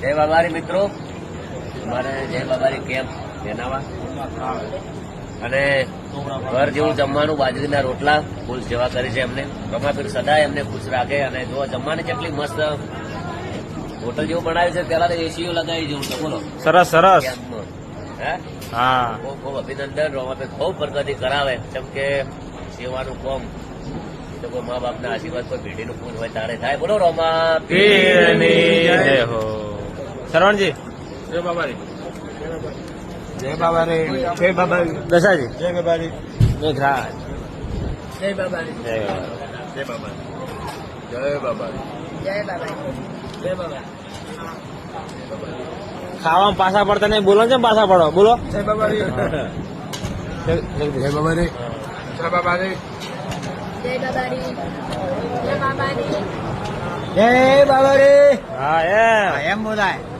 જય બાબારી મિત્રો. મારે જય બાબારી કેમ્પ જેનાવા અને ઘર જેવું જમવાનું બાજરીના રોટલા ફૂલ સેવા કરી છે એમને. રમાપીર સદાય એમને ખુશ રાખે અને જો જમવાની કેટલી મસ્ત હોટલ જેવું બનાવ્યું છે પેલા તો એસીઓ લગાવી જેવું છે બોલો. સરસ સરસ. હે? હા. ખૂબ ખૂબ અભિનંદન. રોમાપીર ખૂબ પ્રગતિ કરાવે. જેમ કે સેવાનું કોમ. તો કોઈ મા બાપના આશીર્વાદ કોઈ પેઢીનું ફૂલ હોય તારે થાય. બોલો રોમા. પીરની જય હો. શરવણજી જય બાબારી જય બાબારી જય બાબારી દશાજી જય બાબારી મેઘરાજ જય બાબારી જય બાબારી જય બાબારી જય બાબારી જય બાબા ખાવામાં પાછા પડતા નહીં બોલો ને પાછા પડો બોલો જય બાબારી જય બાબારી જય બાબારી જય બાબારી જય બાબારી જય બાબારી હા એમ એમ બોલાય